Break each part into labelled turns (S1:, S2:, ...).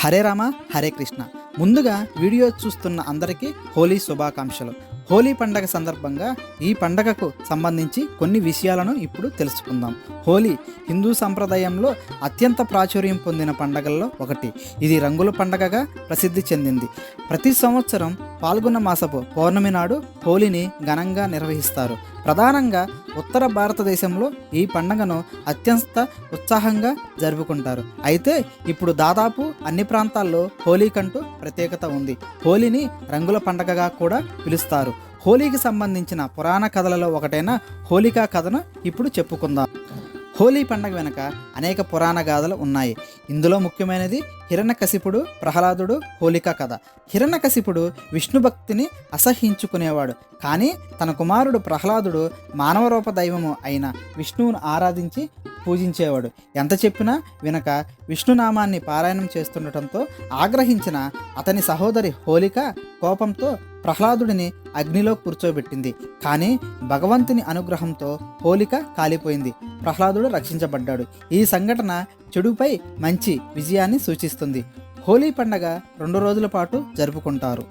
S1: హరే రామ హరే కృష్ణ. ముందుగా వీడియో చూస్తున్న అందరికీ హోలీ శుభాకాంక్షలు. హోలీ పండగ సందర్భంగా ఈ పండగకు సంబంధించి కొన్ని విషయాలను ఇప్పుడు తెలుసుకుందాం. హోలీ హిందూ సంప్రదాయంలో అత్యంత ప్రాచుర్యం పొందిన పండగల్లో ఒకటి. ఇది రంగుల పండగగా ప్రసిద్ధి చెందింది. ప్రతి సంవత్సరం పాల్గొన్న మాసపు పౌర్ణమి నాడు హోలీని ఘనంగా నిర్వహిస్తారు. ప్రధానంగా ఉత్తర భారతదేశంలో ఈ పండుగను అత్యంత ఉత్సాహంగా జరుపుకుంటారు. అయితే ఇప్పుడు దాదాపు అన్ని ప్రాంతాల్లో హోలీకంటూ ప్రత్యేకత ఉంది. హోలీని రంగుల పండగగా కూడా పిలుస్తారు. హోలీకి సంబంధించిన పురాణ కథలలో ఒకటైన హోలికా కథను ఇప్పుడు చెప్పుకుందాం. హోలీ పండగ వెనుక అనేక పురాణ గాథలు ఉన్నాయి. ఇందులో ముఖ్యమైనది హిరణ్యకశిపుడు ప్రహ్లాదుడు హోలికా కథ. హిరణ్యకశిపుడు విష్ణు భక్తిని అసహించుకునేవాడు. కానీ తన కుమారుడు ప్రహ్లాదుడు మానవ రూప దైవము అయిన విష్ణువును ఆరాధించి పూజించేవాడు. ఎంత చెప్పినా వినక విష్ణునామాన్ని పారాయణం చేస్తుండటంతో ఆగ్రహించిన అతని సహోదరి హోలిక కోపంతో ప్రహ్లాదుడిని అగ్నిలో కూర్చోబెట్టింది. కానీ భగవంతుని అనుగ్రహంతో హోలిక కాలిపోయింది. ప్రహ్లాదుడు రక్షించబడ్డాడు. ఈ సంఘటన చెడుపై మంచి విజయాన్ని సూచిస్తుంది. హోలీ పండగ రెండు రోజుల పాటు జరుపుకుంటారు.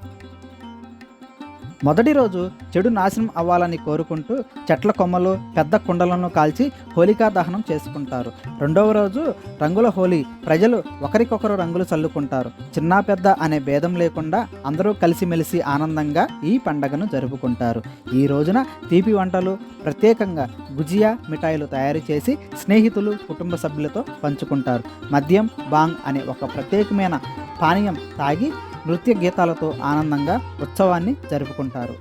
S1: మొదటి రోజు చెడు నాశనం అవ్వాలని కోరుకుంటూ చెట్ల కొమ్మలు పెద్ద కుండలను కాల్చి హోలికా దహనం చేసుకుంటారు. రెండవ రోజు రంగుల హోలీ. ప్రజలు ఒకరికొకరు రంగులు చల్లుకుంటారు. చిన్న పెద్ద అనే భేదం లేకుండా అందరూ కలిసిమెలిసి ఆనందంగా ఈ పండగను జరుపుకుంటారు. ఈ రోజున తీపి వంటలు ప్రత్యేకంగా గుజియా మిఠాయిలు తయారు చేసి స్నేహితులు కుటుంబ సభ్యులతో పంచుకుంటారు. మద్యం బాంగ్ అనే ఒక ప్రత్యేకమైన పానీయం తాగి నృత్య గీతాలతో ఆనందంగా ఉత్సవాన్ని జరుపుకుంటారు.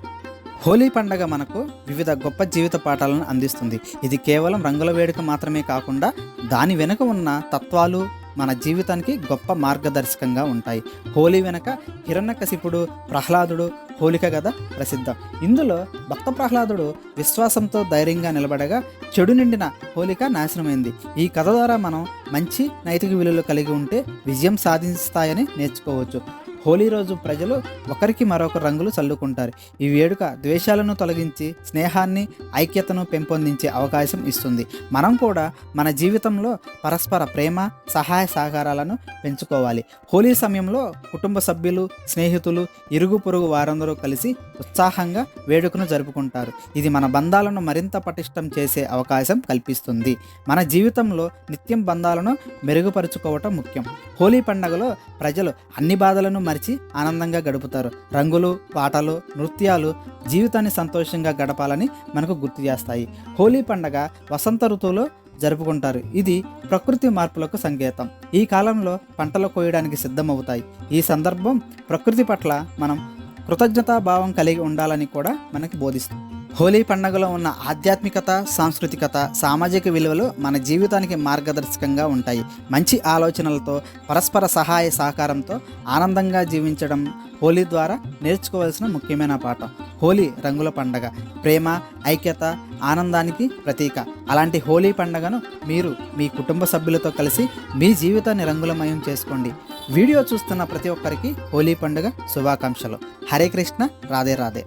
S1: హోలీ పండగ మనకు వివిధ గొప్ప జీవిత పాఠాలను అందిస్తుంది. ఇది కేవలం రంగుల వేడుక మాత్రమే కాకుండా దాని వెనుక ఉన్న తత్వాలు మన జీవితానికి గొప్ప మార్గదర్శకంగా ఉంటాయి. హోలీ వెనక హిరణ్యకశిపుడు ప్రహ్లాదుడు హోలిక కథ ప్రసిద్ధం. ఇందులో భక్త ప్రహ్లాదుడు విశ్వాసంతో ధైర్యంగా నిలబడగా చెడు నిండిన హోలిక నాశనమైంది. ఈ కథ ద్వారా మనం మంచి నైతిక విలువలు కలిగి ఉంటే విజయం సాధిస్తాయని నేర్చుకోవచ్చు. హోలీ రోజు ప్రజలు ఒకరికి మరొక రంగులు చల్లుకుంటారు. ఈ వేడుక ద్వేషాలను తొలగించి స్నేహాన్ని ఐక్యతను పెంపొందించే అవకాశం ఇస్తుంది. మనం కూడా మన జీవితంలో పరస్పర ప్రేమ సహాయ సహకారాలను పెంచుకోవాలి. హోలీ సమయంలో కుటుంబ సభ్యులు స్నేహితులు ఇరుగు పొరుగు వారందరూ కలిసి ఉత్సాహంగా వేడుకను జరుపుకుంటారు. ఇది మన బంధాలను మరింత పటిష్టం చేసే అవకాశం కల్పిస్తుంది. మన జీవితంలో నిత్యం బంధాలను మెరుగుపరుచుకోవటం ముఖ్యం. హోలీ పండగలో ప్రజలు అన్ని బాధలను మార్చి ఆనందంగా గడుపుతారు. రంగులు పాటలు నృత్యాలు జీవితాన్ని సంతోషంగా గడపాలని మనకు గుర్తు చేస్తాయి. హోలీ పండగ వసంత ఋతువులో జరుపుకుంటారు. ఇది ప్రకృతి మార్పులకు సంకేతం. ఈ కాలంలో పంటలు కోయడానికి సిద్ధమవుతాయి. ఈ సందర్భం ప్రకృతి పట్ల మనం కృతజ్ఞతాభావం కలిగి ఉండాలని కూడా మనకి బోధిస్తుంది హోలీ పండుగలో ఉన్న ఆధ్యాత్మికత సాంస్కృతికత సామాజిక విలువలు మన జీవితానికి మార్గదర్శకంగా ఉంటాయి. మంచి ఆలోచనలతో పరస్పర సహాయ సహకారంతో ఆనందంగా జీవించడం హోలీ ద్వారా నేర్చుకోవాల్సిన ముఖ్యమైన పాఠం. హోలీ రంగుల పండగ. ప్రేమ ఐక్యత ఆనందానికి ప్రతీక. అలాంటి హోలీ పండగను మీరు మీ కుటుంబ సభ్యులతో కలిసి మీ జీవితాన్ని రంగులమయం చేసుకోండి. వీడియో చూస్తున్న ప్రతి ఒక్కరికి హోలీ పండుగ శుభాకాంక్షలు. హరే కృష్ణ రాధే రాధే.